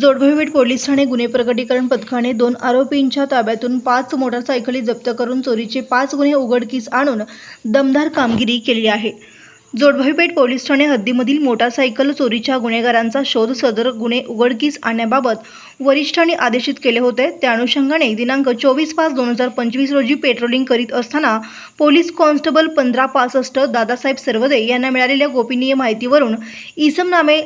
जोडभेट police Thane गुन्हे प्रकटीकरण पथकाने दोन आरोपींच्या ताब्यातून पाच मोटारसायकली जप्त करून चोरीचे पाच गुन्हे उघडकीस आणून दमदार कामगिरी केली आहे. जोडभेपेठ पोलीस ठाणे हद्दीमधील मोटारसायकल चोरीच्या गुन्हेगारांचा शोध सदर गुन्हे उघडकीस आणण्याबाबत वरिष्ठांनी आदेशित केले होते. त्या अनुषंगाने दिनांक चोवीस पाच दोन हजार पंचवीस रोजी पेट्रोलिंग करीत असताना पोलीस कॉन्स्टेबल पंधरा पासष्ट दादासाहेब सर्वदे यांना मिळालेल्या गोपनीय माहितीवरून इसम नामे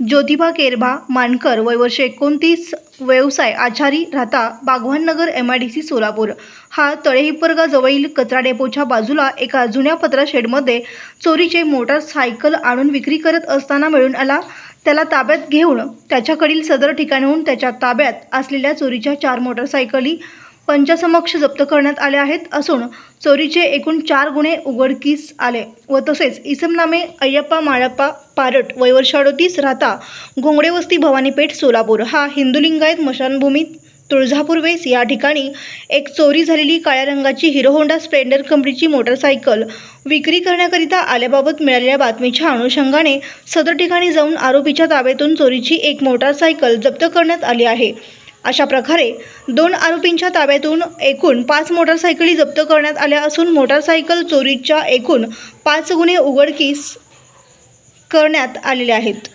ज्योतिबा केरभा मानकर वय वर्ष एकोणतीस व्यवसाय आचारी राहता Bagwannagar M I D C Solapur. हा तळेहिप्परगाजवळील कचरा डेपोच्या बाजूला एका जुन्या पत्रा शेडमध्ये चोरीचे मोटारसायकल आणून विक्री करत असताना मिळून आला. त्याला ताब्यात घेऊन त्याच्याकडील सदर ठिकाणाहून त्याच्या ताब्यात असलेल्या चोरीच्या चार मोटारसायकली पंचासमक्ष जप्त करण्यात आले आहेत असून चोरीचे एकूण चार गुन्हे उघडकीस आले व तसेच इसमनामे अय्यप्पा माळप्पा पारट वयवर्ष अडोतीस राहता घोंगडेवस्ती भवानीपेठ सोलापूर हा हिंदुलिंगायत मशानभूमीत तुळजापूर वेस या ठिकाणी एक चोरी झालेली काळ्या रंगाची हिरो होंडा स्प्लेंडर कंपनीची मोटरसायकल विक्री करण्याकरिता आल्याबाबत मिळालेल्या बातमीच्या अनुषंगाने सदर ठिकाणी जाऊन आरोपीच्या ताब्यातून चोरीची एक मोटारसायकल जप्त करण्यात आली आहे. अशा प्रकारे दोन आरोपींच्या ताब्यातून एकूण पाच मोटारसायकली जप्त करण्यात आल्या असून मोटारसायकल चोरीच्या एकूण पाच गुन्हे उघडकीस करण्यात आलेले आहेत.